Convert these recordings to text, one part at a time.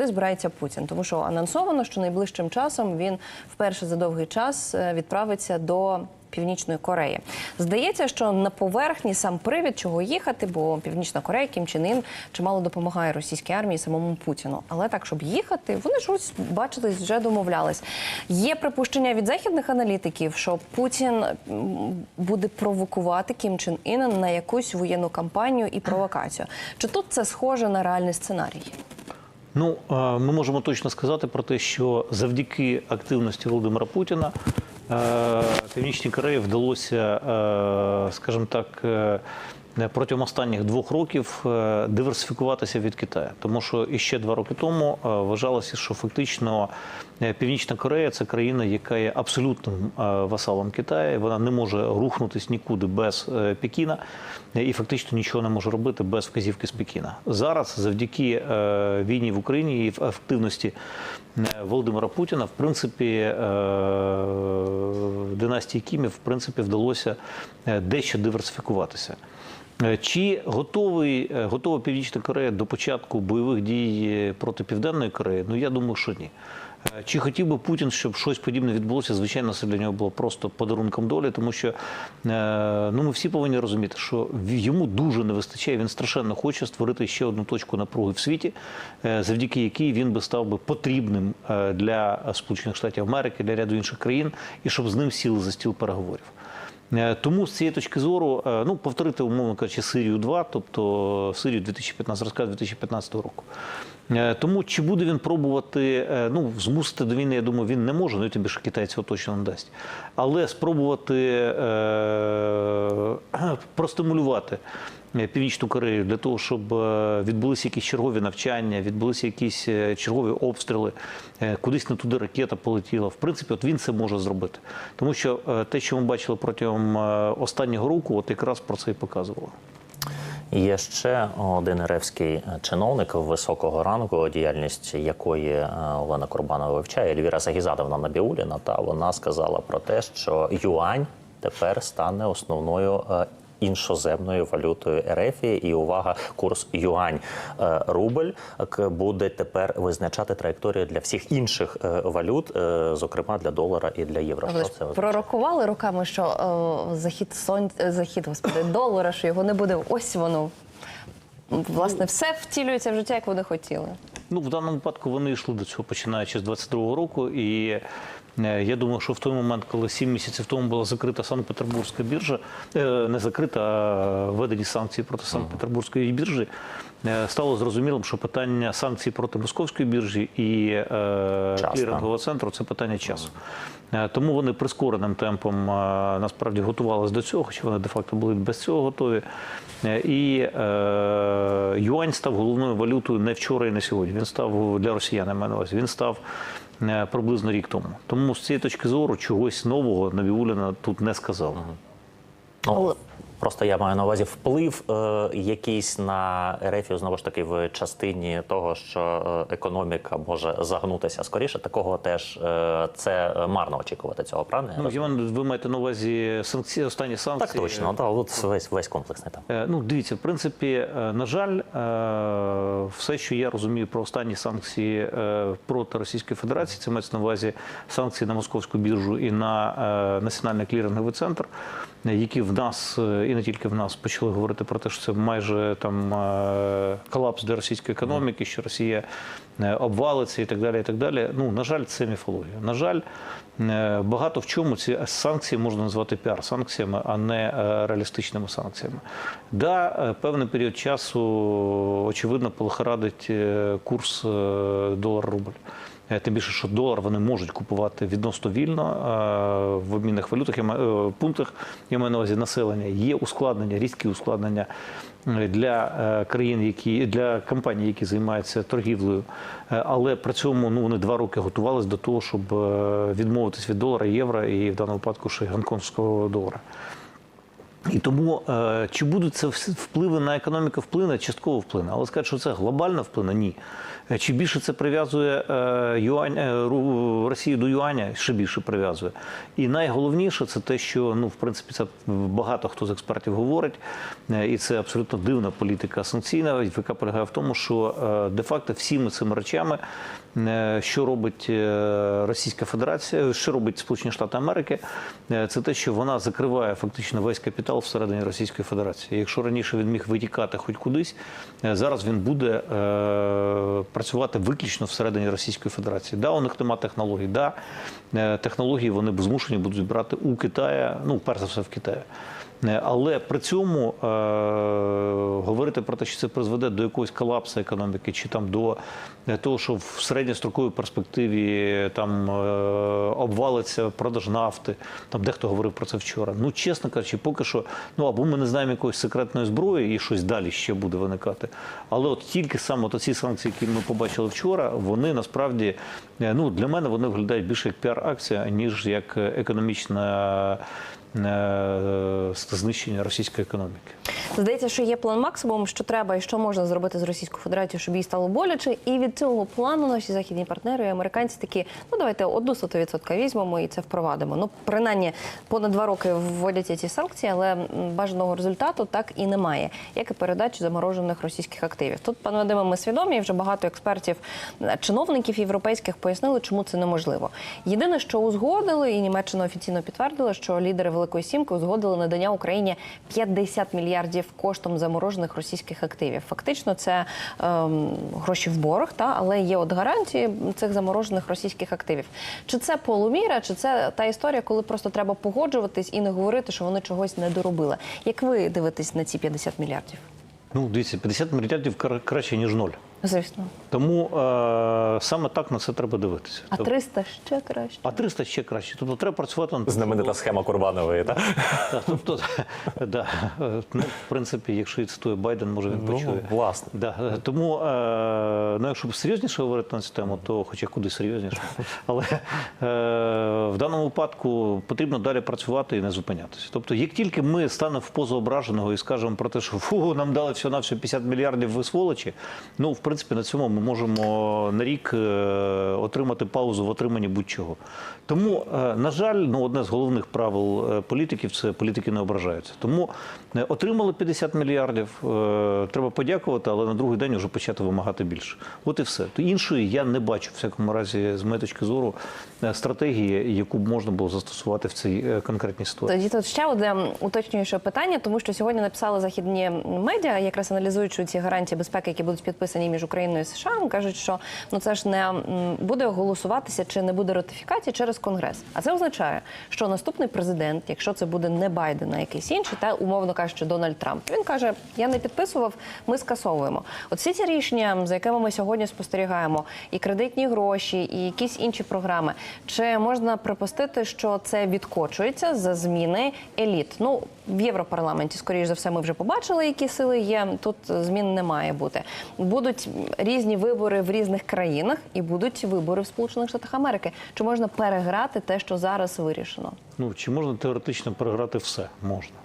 Куди збирається Путін? Тому що анонсовано, що найближчим часом він вперше за довгий час е, відправиться до Північної Кореї. Здається, що на поверхні сам привід, чого їхати, бо Північна Корея Кім Чен Ін чимало допомагає російській армії самому Путіну. Але так, щоб їхати, вони ж ось бачились, вже домовлялись. Є припущення від західних аналітиків, що Путін буде провокувати Кім Чен Іна на якусь воєнну кампанію і провокацію. Чи тут це схоже на реальний сценарій? Ну, ми можемо точно сказати про те, що завдяки активності Володимира Путіна е, Північній Кореї вдалося, е, скажімо так, е, протягом останніх двох років е, диверсифікуватися від Китаю. Тому що іще два роки тому е, вважалося, що фактично е, Північна Корея це країна, яка є абсолютним е, васалом Китаю. Вона не може рухнутись нікуди без е, Пекіна е, і фактично нічого не може робити без вказівки з Пекіна. Зараз, завдяки е, війні в Україні і активності е, Володимира Путіна, в принципі, е, династії Кімів, в принципі, вдалося е, дещо диверсифікуватися. Е, Чи готовий, е, готова Північна Корея до початку бойових дій проти Південної Кореї? Ну я думаю, що ні. Е, Чи хотів би Путін, щоб щось подібне відбулося? Звичайно, це для нього було просто подарунком долі, тому що е, ну, ми всі повинні розуміти, що йому дуже не вистачає. Він страшенно хоче створити ще одну точку напруги в світі, е, завдяки якій він би став би потрібним е, для Сполучених Штатів Америки, для ряду інших країн, і щоб з ним сіли за стіл переговорів. Е, Тому з цієї точки зору, е, ну повторити, умовно кажучи, Сирію 2, тобто Сирію 2015 розказ 2015 року. Е, Тому чи буде він пробувати е, ну, змусити до війни, я думаю, він не може, ну тобі ж Китай цього точно не дасть. Але спробувати е, простимулювати Північну Корею для того, щоб відбулися якісь чергові навчання, відбулися якісь чергові обстріли, кудись не туди ракета полетіла. В принципі, от він це може зробити. Тому що те, що ми бачили протягом останнього року, от якраз про це і показувало. Є ще один ревський чиновник високого рангу, діяльність якої е, Олена Курбанова вивчає, Ельвіра Загізадовна Набіуліна. Та вона сказала про те, що юань тепер стане основною. Іншоземною валютою РФ і увага, курс юань е, рубль буде тепер визначати траєкторію для всіх інших е, валют, е, зокрема для долара і для євро. Що це пророкували роками, що е, захід сон... захід, господи, долара, що його не буде. Ось воно. Власне, все втілюється в життя, як вони хотіли. Ну, в даному випадку вони йшли до цього починаючи з 22-го року. І е, я думаю, що в той момент, коли 7 місяців тому була закрита Санкт-Петербурзька біржа, е, не закрита, а введені санкції проти Санкт-Петербурзької біржі, стало зрозумілим, що питання санкцій проти московської біржі і е, клірингового центру це питання часу. Е, Тому вони прискореним темпом е, насправді готувалися до цього, хоча вони де-факто були без цього готові. Е, І е, юань став головною валютою не вчора і не сьогодні. Він став для росіян, я маю на увазі, він став е, приблизно рік тому. Тому з цієї точки зору чогось нового Навіуліна тут не сказав. Ну, просто я маю на увазі вплив е, якийсь на РФ, знову ж таки, в частині того, що е, економіка може загнутися скоріше. Такого теж е, це марно очікувати цього, правильно? Ну. Іван, ви маєте на увазі санкції, останні санкції. так точно, так, от весь весь комплексний там. Е, Ну, дивіться, в принципі, е, на жаль, е, все, що я розумію про останні санкції е, проти Російської Федерації, це мається на увазі санкції на московську біржу і на е, національний кліринговий центр, які в нас е, і не тільки в нас почали говорити про те, що це майже там е, колапс для російської економіки, що Росія е, обвалиться і так далі. І так далі. Ну, на жаль, це міфологія. На жаль, багато в чому ці санкції можна назвати піар-санкціями, а не реалістичними санкціями. Да, певний період часу, очевидно, полихорадить е, курс долар-рубль. Е, Тим більше, що долар вони можуть купувати відносно вільно е, в обмінних валютах, е, пунктах, я маю на увазі населення. Є ускладнення, різкі ускладнення для країн, які для компаній, які займаються торгівлею. Але при цьому ну вони два роки готувалися до того, щоб відмовитись від долара, євро і в даному випадку ще гонконгського долара. І тому е, чи будуть це впливи на економіку вплине, частково вплине, але сказати, що це глобально вплине, ні. Е, Чи більше це прив'язує е, Росію до юаня? Ще більше прив'язує. І найголовніше це те, що ну, в принципі, це багато хто з експертів говорить, і це абсолютно дивна політика санкційна, яка полягає в тому, що де-факто всіми цими речами, що робить е, Російська Федерація, що робить Сполучені Штати Америки, е, це те, що вона закриває фактично весь капітал всередині Російської Федерації. Якщо раніше він міг витікати хоч кудись, е, зараз він буде е, працювати виключно всередині Російської Федерації. Да, у них нема технологій. Да, е, технології вони змушені будуть брати у Китая, ну перш за все в Китаї. Е, Але при цьому е, говорити про те, що це призведе до якогось колапсу економіки, чи там до е, того, що в середньостроковій перспективі там е, обвалиться продаж нафти, там дехто говорив про це вчора. Ну, чесно кажучи, поки що, ну або ми не знаємо якоїсь секретної зброї і щось далі ще буде виникати. Але от тільки саме от ці санкції, які ми побачили вчора, вони насправді е, ну для мене вони виглядають більше як піар-акція, ніж як е, економічна е, знищення російської економіки. Здається, що є план максимум, що треба і що можна зробити з Російською Федерацією, щоб їй стало боляче. І від цього плану наші західні партнери і американці такі, ну давайте одну соту відсотка візьмемо і це впровадимо. Ну, принаймні, понад два роки вводяться ці санкції, але бажаного результату так і немає, як і передачі заморожених російських активів. Тут, пане Вадиме, ми свідомі, вже багато експертів, е, чиновників європейських пояснили, чому це неможливо. Єдине, що узгодили, і Німеччина офіційно підтвердила, що лідери Великої Сімки узгодили надання Україні 50 мільярдів коштом заморожених російських активів. Фактично, це ем, гроші в борг, та але є от гарантії цих заморожених російських активів. Чи це полуміра, чи це та історія, коли просто треба погоджуватись і не говорити, що вони чогось не доробили? Як ви дивитесь на ці 50 мільярдів? Ну, дивіться, 50 мільярдів кра- краще, ніж ноль. Звісно, Тому е, саме так на це треба дивитися. а Тобто- 300 ще краще. а 300 ще краще. Тобто треба працювати над Знаменита схема Курбанової, так? Так, тобто, да, ну, в принципі, якщо і цитує Байден, може він Ну, власне. Да, тому, е, ну, якщо б серйозніше говорити на цю тему, то хоча куди серйозніше. Але е, в даному випадку потрібно далі працювати і не зупинятися. Тобто, як тільки ми станемо в позу ображеного і скажемо про те, що фу, нам дали всього на 50 мільярдів ви сволочі, ну, в принципі, на цьому ми можемо на рік е, отримати паузу в отриманні будь-чого. Тому, е, на жаль, ну, одне з головних правил е, політиків це політики не ображаються. Тому е, отримали 50 мільярдів, е, треба подякувати, але на другий день вже почати вимагати більше. От і все. То іншої я не бачу, в всякому разі, з моєї точки зору, е, стратегії, яку б можна було застосувати в цій е, конкретній ситуації. Тоді тут ще одне уточнююче питання, тому що сьогодні написали західні медіа, якраз аналізуючи ці гарантії безпеки, які будуть підписані між Україною і США, кажуть, що ну це ж не буде голосуватися чи не буде ратифікації через конгрес. А це означає, що наступний президент, якщо це буде не Байден, а якийсь інший, та умовно кажучи, Дональд Трамп, він каже: Я не підписував, ми скасовуємо. От всі ці рішення, за якими ми сьогодні спостерігаємо, і кредитні гроші, і якісь інші програми. Чи можна припустити, що це відкочується за зміни еліт? Ну в Європарламенті, скоріш за все, ми вже побачили, які сили є. Тут змін не має бути. Будуть різні вибори в різних країнах, і будуть вибори в Сполучених Штатах Америки. Чи можна переграти те, що зараз вирішено? Ну, чи можна теоретично переграти все? Можна.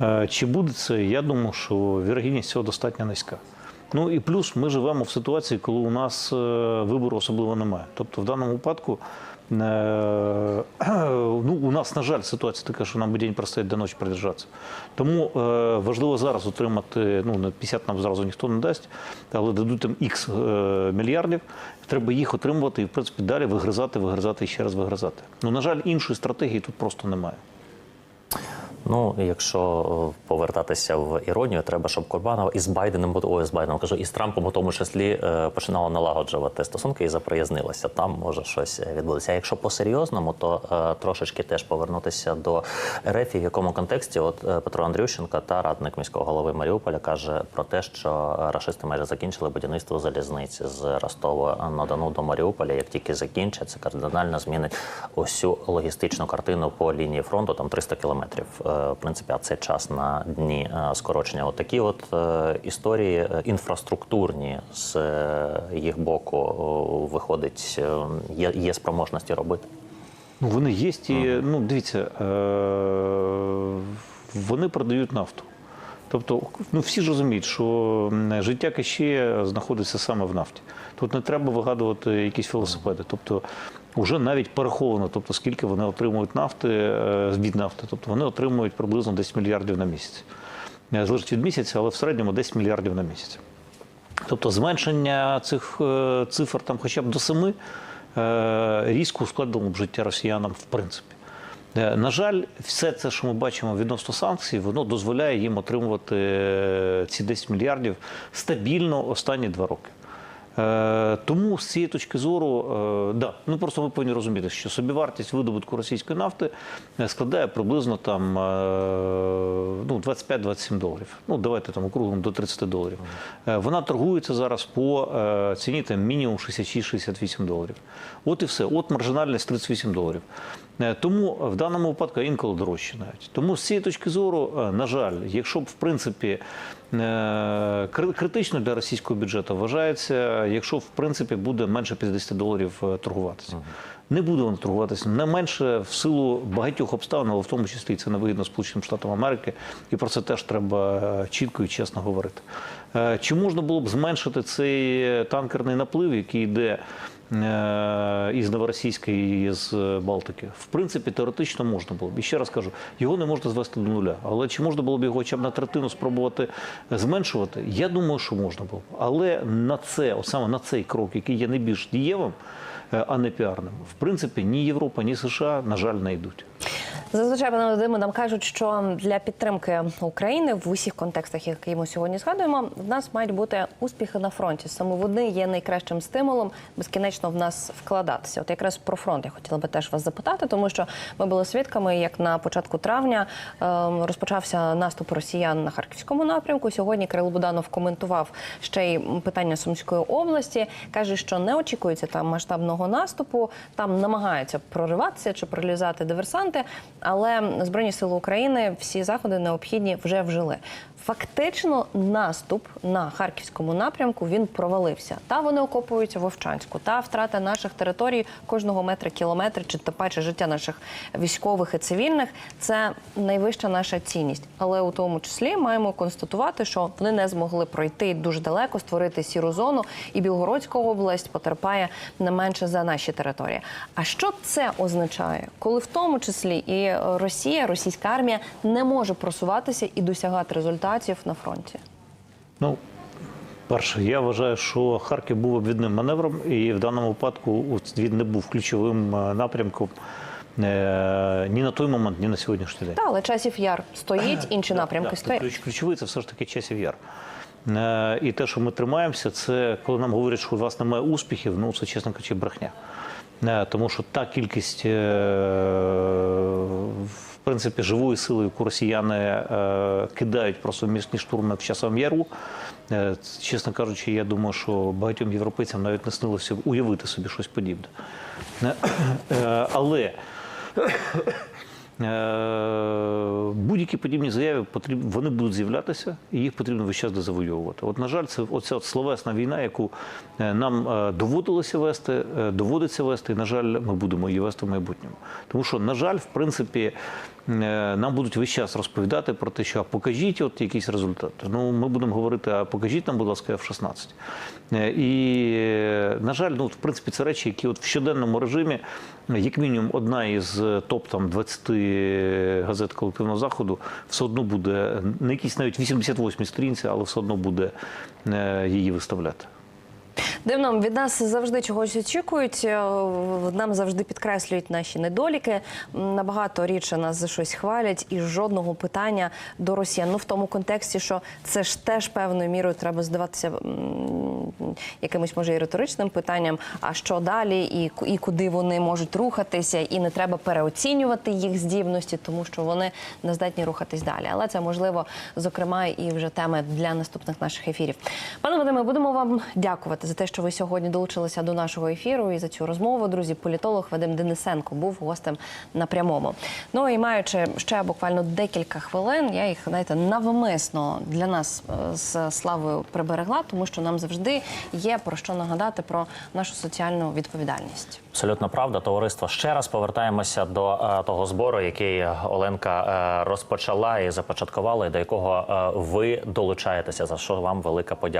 Е, Чи буде це? Я думаю, що вірогідність цього достатньо низька. Ну і плюс ми живемо в ситуації, коли у нас е, вибору особливо немає. Тобто, в даному випадку, ну, у нас, на жаль, ситуація така, що нам би день простоять до ночі продержатися. Тому е, важливо зараз отримати, ну, на 50 нам зразу ніхто не дасть, але дадуть там Х мільярдів. Треба їх отримувати і, в принципі, далі вигризати, вигризати і ще раз вигризати. Ну, на жаль, іншої стратегії тут просто немає. Ну, якщо е, повертатися в іронію, треба, щоб Курбанова із Байденом, ой, з Байденом кажу, і з Трампом у тому числі е, починала налагоджувати стосунки і заприязнилася. Там може щось відбудеться. А якщо по-серйозному, то е, трошечки теж повернутися до РФ, в якому контексті от е, Петро Андрющенко та радник міського голови Маріуполя каже про те, що рашисти майже закінчили будівництво залізниці з Ростова на Дону до Маріуполя. Як тільки закінчать, це кардинально змінить усю логістичну картину по лінії фронту. Там 300 кілометрів. В принципі, а це час на дні е, скорочення. От такі от е, історії е, інфраструктурні з їх боку виходить, є, є спроможності робити. Ну, вони є і, ну, дивіться, вони продають нафту. Тобто, ну всі ж розуміють, що життя Кащея знаходиться саме в нафті. Тут не треба вигадувати якісь велосипеди. Тобто, вже навіть пораховано, тобто скільки вони отримують нафти е, від нафти. Тобто вони отримують приблизно 10 мільярдів на місяць. Е, Залежить від місяця, але в середньому 10 мільярдів на місяць. Тобто зменшення цих е, цифр там хоча б до семи різко ускладнило б життя росіянам в принципі. На жаль, все це, що ми бачимо відносно санкцій, воно дозволяє їм отримувати ці 10 мільярдів стабільно останні два роки. Е, Тому з цієї точки зору, е, да, ну просто ми повинні розуміти, що собівартість видобутку російської нафти е, складає приблизно там ну, 25-27 доларів. Ну, давайте там округлимо до 30 доларів. Вона торгується зараз по ціні там, мінімум 66-68 доларів. От і все. От маржинальність 38 доларів. Е, Тому в даному випадку інколи дорожче навіть. Тому з цієї точки зору, е, на жаль, якщо б в принципі е, критично для російського бюджету вважається, якщо в принципі буде менше 50 доларів торгуватися. Не буде воно торгуватися не менше в силу багатьох обставин, але в тому числі це невигідно Сполученим Штатам Америки, і про це теж треба чітко і чесно говорити. Чи можна було б зменшити цей танкерний наплив, який йде із Новоросійська і з Балтики? В принципі, теоретично можна було б. І ще раз кажу, його не можна звести до нуля. Але чи можна було б його хоча б на третину спробувати зменшувати? Я думаю, що можна було б. Але на це, от саме на цей крок, який є найбільш дієвим, е, а не піарним, в принципі, ні Європа, ні США, на жаль, не йдуть. Зазвичай пане Вадиме, нам кажуть, що для підтримки України в усіх контекстах, які ми сьогодні згадуємо, в нас мають бути успіхи на фронті. Саме вони є найкращим стимулом безкінечно в нас вкладатися. От якраз про фронт я хотіла би теж вас запитати, тому що ми були свідками, як на початку травня ем, розпочався наступ росіян на харківському напрямку. Сьогодні Кирило Буданов коментував ще й питання Сумської області. каже, що не очікується там масштабного наступу, там намагаються прориватися чи пролізати диверсанти, але Збройні сили України всі заходи необхідні вже вжили. Фактично, наступ на харківському напрямку він провалився. Та вони окопуються Вовчанську, та втрата наших територій кожного метра кілометра, чи паче життя наших військових і цивільних це найвища наша цінність. Але у тому числі маємо констатувати, що вони не змогли пройти дуже далеко, створити сіру зону, і Білгородська область потерпає не менше за наші території. А що це означає, коли в тому числі і Росія, російська армія не може просуватися і досягати результатів на фронті? Ну, перше, я вважаю, що Харків був обвідним маневром, і в даному випадку він не був ключовим е, напрямком е, ні на той момент, ні на сьогоднішній день. Та але часів яр стоїть, інші напрямки Да, стоять. ключ- Ключовий це все ж таки часів яр. Е, І те, що ми тримаємося, це коли нам говорять, що у вас немає успіхів, ну це чесно кажучи, брехня. Е, Тому що та кількість, е, принципі, живою силою, яку росіяни е, кидають просто в міцні штурми в часовому яру. е, Чесно кажучи, я думаю, що багатьом європейцям навіть не снилося уявити собі щось подібне. Е, Але Будь-які подібні заяви вони будуть з'являтися, і їх потрібно весь час дозавойовувати. От, на жаль, це оця от словесна війна, яку е, нам е, доводилося вести, е, доводиться вести, і, на жаль, ми будемо її вести в майбутньому. Тому що, на жаль, в принципі, е, нам будуть весь час розповідати про те, що а покажіть от якісь результати. Ну, ми будемо говорити, а покажіть нам, будь ласка, F-16. Е, І, е, на жаль, ну, в принципі, це речі, які от в щоденному режимі, як мінімум, одна із топ там 20 газет колективного заходу все одно буде не якісь навіть 88 сторінці, але все одно буде е, її виставляти. Дивно, від нас завжди чогось очікують. е, Нам завжди підкреслюють наші недоліки. Набагато рідше нас за щось хвалять, і жодного питання до росіян. Ну в тому контексті, що це ж теж певною мірою треба здаватися якимось може і риторичним питанням. А що далі, і, і куди вони можуть рухатися, і не треба переоцінювати їх здібності, тому що вони не здатні рухатись далі. Але це можливо, зокрема, і вже теми для наступних наших ефірів. Пане Вадиме, будемо вам дякувати за те, що ви сьогодні долучилися до нашого ефіру і за цю розмову. Друзі, політолог Вадим Денисенко був гостем на прямому. Ну і маючи ще буквально декілька хвилин, я їх знаєте навмисно для нас е, з Славою приберегла, тому що нам завжди є про що нагадати про нашу соціальну відповідальність. Абсолютно правда, товариство. Ще раз повертаємося до е, того збору, який Оленка е, розпочала і започаткувала, і до якого ви долучаєтеся. За що вам велика подяка.